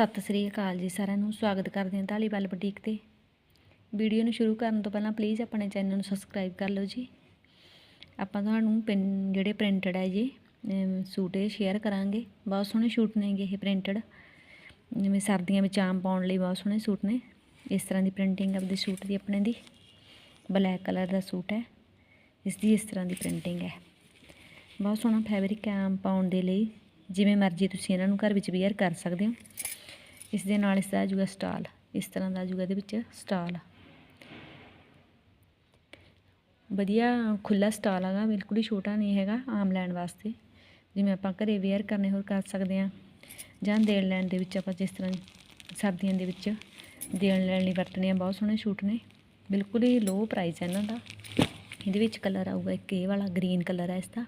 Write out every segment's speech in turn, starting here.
ਸਤਿ ਸ੍ਰੀ ਅਕਾਲ ਜੀ ਸਾਰਿਆਂ ਨੂੰ, ਸਵਾਗਤ ਕਰਦੇ ਹਾਂ ਢਾਲੀਵਾਲ ਬੁਟੀਕ ਤੇ। ਵੀਡੀਓ ਨੂੰ ਸ਼ੁਰੂ ਕਰਨ ਤੋਂ ਪਹਿਲਾਂ ਪਲੀਜ਼ ਆਪਣੇ ਚੈਨਲ ਨੂੰ ਸਬਸਕ੍ਰਾਈਬ ਕਰ ਲਓ ਜੀ। ਆਪਾਂ ਤੁਹਾਨੂੰ ਪਿੰਨ ਜਿਹੜੇ ਪ੍ਰਿੰਟਡ ਹੈ ਜੀ ਸੂਟ ਇਹ ਸ਼ੇਅਰ ਕਰਾਂਗੇ। ਬਹੁਤ ਸੋਹਣੇ ਸੂਟ ਨੇਗੇ ਇਹ ਪ੍ਰਿੰਟਡ ਜਿਵੇਂ ਸਰਦੀਆਂ ਵਿੱਚ ਆਮ ਪਾਉਣ ਲਈ ਬਹੁਤ ਸੋਹਣੇ ਸੂਟ ਨੇ। ਇਸ ਤਰ੍ਹਾਂ ਦੀ ਪ੍ਰਿੰਟਿੰਗ ਆਪਦੇ ਸੂਟ ਦੀ ਆਪਣੇ ਦੀ। ਬਲੈਕ ਕਲਰ ਦਾ ਸੂਟ ਹੈ। ਇਸ ਦੀ ਇਸ ਤਰ੍ਹਾਂ ਦੀ ਪ੍ਰਿੰਟਿੰਗ ਹੈ। ਬਹੁਤ ਸੋਹਣਾ ਫੈਬਰਿਕ ਹੈ ਆਮ ਪਾਉਣ ਦੇ ਲਈ। ਜਿਵੇਂ ਮਰਜ਼ੀ ਤੁਸੀਂ ਇਹਨਾਂ ਨੂੰ ਘਰ ਵਿੱਚ ਵੇਅਰ ਕਰ ਸਕਦੇ ਹੋ। ਇਸ ਦੇ ਨਾਲ ਇਸ ਦਾ ਆਜੂਗਾ ਸਟਾਲ, ਇਸ ਤਰ੍ਹਾਂ ਦਾ ਆਜੂਗਾ ਇਹਦੇ ਵਿੱਚ ਸਟਾਲ। ਵਧੀਆ ਖੁੱਲਾ ਸਟਾਲ ਹੈਗਾ, ਬਿਲਕੁਲ ਹੀ ਛੋਟਾ ਨਹੀਂ ਹੈਗਾ ਆਮ ਲੈਣ ਵਾਸਤੇ। ਜਿਵੇਂ ਆਪਾਂ ਘਰੇ ਵੇਅਰ ਕਰਨੇ ਹੋਰ ਕਰ ਸਕਦੇ ਹਾਂ, ਜਾਂ ਦੇਣ ਲੈਣ ਦੇ ਵਿੱਚ ਆਪਾਂ ਜਿਸ ਤਰ੍ਹਾਂ ਸਰਦੀਆਂ ਦੇ ਵਿੱਚ ਦੇਣ ਲੈਣ ਲਈ ਵਰਤਣੇ ਆ, ਬਹੁਤ ਸੋਹਣੇ ਸੂਟ ਨੇ। ਬਿਲਕੁਲ ਹੀ ਲੋ ਪ੍ਰਾਈਸ ਹੈ ਇਹਨਾਂ ਦਾ। ਇਹਦੇ ਵਿੱਚ ਕਲਰ ਆਊਗਾ ਇੱਕ ਇਹ ਵਾਲਾ ਗ੍ਰੀਨ ਕਲਰ ਹੈ ਇਸ ਦਾ।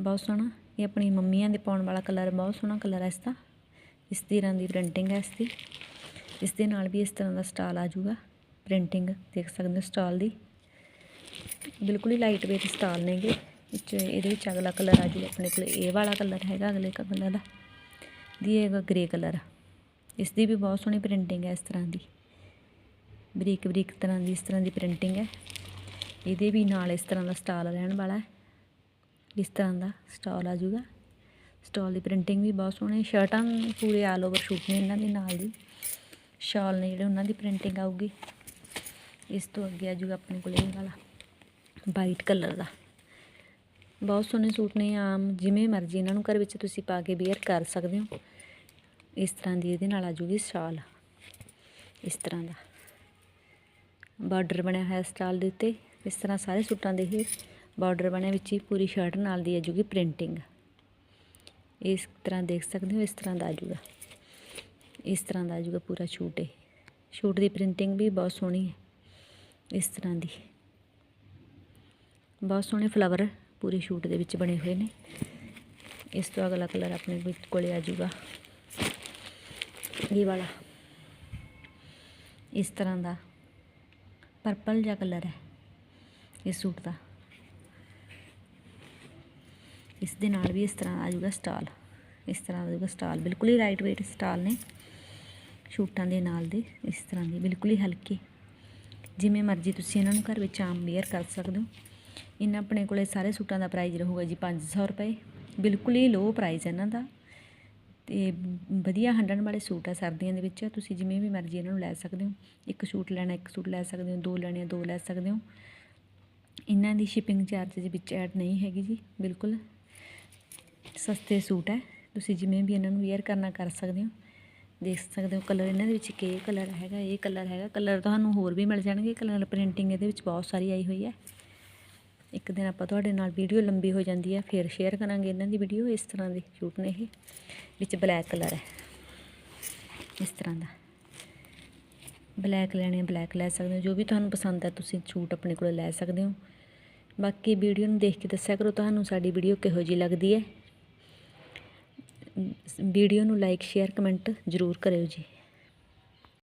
ਬਹੁਤ ਸੋਹਣਾ। ਇਹ ਆਪਣੀ ਮੰਮੀਆਂ ਦੇ ਪਾਉਣ ਵਾਲਾ ਕਲਰ ਬਹੁਤ ਸੋਹਣਾ ਕਲਰ ਹੈ ਇਸ ਦਾ। ਇਸ ਤਰ੍ਹਾਂ ਦੀ ਪ੍ਰਿੰਟਿੰਗ ਹੈ ਇਸ ਦੀ। ਇਸ ਦੇ ਨਾਲ ਵੀ ਇਸ ਤਰ੍ਹਾਂ ਦਾ ਸਟਾਲ ਆ ਜਾਊਗਾ। ਪ੍ਰਿੰਟਿੰਗ ਦੇਖ ਸਕਦੇ ਹੋ ਸਟਾਲ ਦੀ। ਬਿਲਕੁਲ ਹੀ ਲਾਈਟ ਵੇਟ ਸਟਾਲ ਨੇਗੇ ਵਿੱਚ। ਇਹਦੇ ਵਿੱਚ ਅਗਲਾ ਕਲਰ ਆ ਜਾਊਗਾ ਆਪਣੇ ਕੋਲ ਇਹ ਵਾਲਾ ਕਲਰ ਹੈਗਾ, ਅਗਲੇ ਕਲਰ ਦਾ। ਦੀ ਹੈਗਾ ਗ੍ਰੇ ਕਲਰ ਇਸ ਦੀ ਵੀ ਬਹੁਤ ਸੋਹਣੀ ਪ੍ਰਿੰਟਿੰਗ ਹੈ ਇਸ ਤਰ੍ਹਾਂ ਦੀ। ਬਰੀਕ ਬਰੀਕ ਤਰ੍ਹਾਂ ਦੀ, ਇਸ ਤਰ੍ਹਾਂ ਦੀ ਪ੍ਰਿੰਟਿੰਗ ਹੈ। ਇਹਦੇ ਵੀ ਨਾਲ ਇਸ ਤਰ੍ਹਾਂ ਦਾ ਸਟਾਲ ਰਹਿਣ ਵਾਲਾ ਹੈ। ਇਸ ਤਰ੍ਹਾਂ ਦਾ ਸਟਾਲ ਆ ਜੂਗਾ ਸਟਾਲ ਦੀ ਪ੍ਰਿੰਟਿੰਗ ਵੀ ਬਹੁਤ ਸੋਹਣੀ ਸ਼ਰਟਾਂ ਪੂਰੇ ਆਲ ਓਵਰ ਸ਼ੂਟ ਨੇ ਇਹਨਾਂ ਦੇ ਨਾਲ ਦੀ। ਸ਼ਾਲ ਨੇ ਜਿਹੜੇ ਉਹਨਾਂ ਦੀ ਪ੍ਰਿੰਟਿੰਗ ਆਊਗੀ। ਇਸ ਤੋਂ ਅੱਗੇ ਆ ਜੂਗਾ ਆਪਣੇ ਕੋਲ ਇਹ ਵਾਲਾ ਵਾਈਟ ਕਲਰ ਦਾ। ਬਹੁਤ ਸੋਹਣੇ ਸੂਟ ਨੇ, ਆਮ ਜਿਵੇਂ ਮਰਜ਼ੀ ਇਹਨਾਂ ਨੂੰ ਘਰ ਵਿੱਚ ਤੁਸੀਂ ਪਾ ਕੇ ਵੇਅਰ ਕਰ ਸਕਦੇ ਹੋ। ਇਸ ਤਰ੍ਹਾਂ ਦੀ ਇਹਦੇ ਨਾਲ ਆ ਜੂਗੀ ਸ਼ਾਲ। ਇਸ ਤਰ੍ਹਾਂ ਦਾ। ਬਾਰਡਰ ਬਣਿਆ ਹੋਇਆ ਸਟਾਲ ਦੇ ਉੱਤੇ। ਇਸ ਤਰ੍ਹਾਂ ਸਾਰੇ ਸੂਟਾਂ ਦੇ ਇਹ ਬਾਰਡਰ ਬਣਿਆ, ਵਿੱਚ ਹੀ ਪੂਰੀ ਸ਼ਰਟ ਨਾਲ ਦੀ ਆ ਜੂਗੀ ਪ੍ਰਿੰਟਿੰਗ। ਇਸ ਤਰ੍ਹਾਂ ਦੇਖ ਸਕਦੇ ਹੋ, ਇਸ ਤਰ੍ਹਾਂ ਦਾ ਆ ਜਾਊਗਾ ਇਸ ਤਰ੍ਹਾਂ ਦਾ ਆ ਜਾਊਗਾ ਪੂਰਾ ਸ਼ੂਟ ਇਹ। ਸ਼ੂਟ ਦੀ ਪ੍ਰਿੰਟਿੰਗ ਵੀ ਬਹੁਤ ਸੋਹਣੀ ਹੈ, ਇਸ ਤਰ੍ਹਾਂ ਦੀ। ਬਹੁਤ ਸੋਹਣੇ ਫਲਾਵਰ ਪੂਰੇ ਸ਼ੂਟ ਦੇ ਵਿੱਚ ਬਣੇ ਹੋਏ ਨੇ। ਇਸ ਤੋਂ ਅਗਲਾ ਕਲਰ ਆਪਣੇ ਵਿੱਚ ਕੋਲੇ ਆ ਜਾਊਗਾ ਇਹ ਵਾਲਾ। ਇਸ ਤਰ੍ਹਾਂ ਦਾ। ਪਰਪਲ ਜਿਹਾ ਕਲਰ ਹੈ, ਇਸ ਸੂਟ ਦਾ। ਇਸ ਦੇ ਨਾਲ ਵੀ ਇਸ ਤਰ੍ਹਾਂ ਆ ਜਾਊਗਾ ਸਟਾਲ, ਇਸ ਤਰ੍ਹਾਂ ਦਾ ਜਾਊਗਾ ਸਟਾਲ, ਬਿਲਕੁਲ ਹੀ ਲਾਈਟ weight ਸਟਾਲ ਨੇ, ਸ਼ੂਟਾਂ ਦੇ ਨਾਲ ਦੇ, ਇਸ ਤਰ੍ਹਾਂ ਦੇ, ਬਿਲਕੁਲ ਹੀ ਹਲਕੇ। ਜਿਵੇਂ ਮਰਜ਼ੀ ਤੁਸੀਂ ਇਹਨਾਂ ਨੂੰ ਘਰ ਵਿੱਚ ਆਮ ਵੇਅਰ ਕਰ ਸਕਦੇ ਹੋ। ਇਹਨਾਂ ਆਪਣੇ ਕੋਲੇ ਸਾਰੇ ਸੂਟਾਂ ਦਾ ਪ੍ਰਾਈਸ ਰਹੂਗਾ ਜੀ 500 ਰੁਪਏ। ਬਿਲਕੁਲ ਹੀ ਲੋ ਪ੍ਰਾਈਸ ਇਹਨਾਂ ਦਾ। ਤੇ ਵਧੀਆ ਹੰਡਣ ਵਾਲੇ ਸੂਟ ਆ ਸਰਦੀਆਂ ਦੇ ਵਿੱਚ। ਤੁਸੀਂ ਜਿਵੇਂ ਵੀ ਮਰਜ਼ੀ ਇਹਨਾਂ ਨੂੰ ਲੈ ਸਕਦੇ ਹੋ। ਇੱਕ ਸੂਟ ਲੈਣਾ, ਇੱਕ ਸੂਟ ਲੈ ਸਕਦੇ ਹੋ। ਦੋ ਲੈਣੇ ਆ ਦੋ ਲੈ ਸਕਦੇ ਹੋ। ਇਹਨਾਂ ਦੀ ਸ਼ਿਪਿੰਗ ਚਾਰਜ ਦੇ ਵਿੱਚ ਐਡ ਨਹੀਂ ਹੈਗੀ ਜੀ, ਬਿਲਕੁਲ। ਸਸਤੇ ਸੂਟ ਹੈ। ਤੁਸੀਂ ਜਿਵੇਂ ਵੀ ਇਹਨਾਂ ਨੂੰ ਵੇਅਰ ਕਰਨਾ ਕਰ ਸਕਦੇ ਹੋ। ਦੇਖ ਸਕਦੇ ਹੋ ਕਲਰ ਇਹਨਾਂ ਦੇ ਵਿੱਚ ਇੱਕ ਕਲਰ ਹੈਗਾ, ਇਹ ਕਲਰ ਹੈਗਾ। ਕਲਰ ਤੁਹਾਨੂੰ ਹੋਰ ਵੀ ਮਿਲ ਜਾਣਗੇ। ਕਲਰ ਪ੍ਰਿੰਟਿੰਗ ਇਹਦੇ ਵਿੱਚ ਬਹੁਤ ਸਾਰੀ ਆਈ ਹੋਈ ਹੈ। ਇੱਕ ਦਿਨ ਆਪਾਂ ਤੁਹਾਡੇ ਨਾਲ ਵੀਡੀਓ ਲੰਬੀ ਹੋ ਜਾਂਦੀ ਹੈ। ਫਿਰ ਸ਼ੇਅਰ ਕਰਾਂਗੇ ਇਹਨਾਂ ਦੀ ਵੀਡੀਓ ਇਸ ਤਰ੍ਹਾਂ ਦੇ ਸੂਟ ਨੇ ਇਹ, ਵਿੱਚ ਬਲੈਕ ਕਲਰ ਹੈ। ਇਸ ਤਰ੍ਹਾਂ ਦਾ। ਬਲੈਕ ਲੈਣੇ ਬਲੈਕ ਲੈ ਸਕਦੇ ਹੋ। ਜੋ ਵੀ ਤੁਹਾਨੂੰ ਪਸੰਦ ਹੈ, ਤੁਸੀਂ ਸੂਟ ਆਪਣੇ ਕੋਲ ਲੈ ਸਕਦੇ ਹੋ। ਬਾਕੀ ਵੀਡੀਓ ਨੂੰ ਦੇਖ ਕੇ ਦੱਸਿਆ ਕਰੋ। ਤੁਹਾਨੂੰ ਸਾਡੀ ਵੀਡੀਓ ਕਿਹੋ ਜਿਹੀ ਲੱਗਦੀ ਹੈ। ਵੀਡੀਓ ਨੂੰ ਲਾਈਕ ਸ਼ੇਅਰ ਕਮੈਂਟ ਜ਼ਰੂਰ ਕਰਿਓ ਜੀ।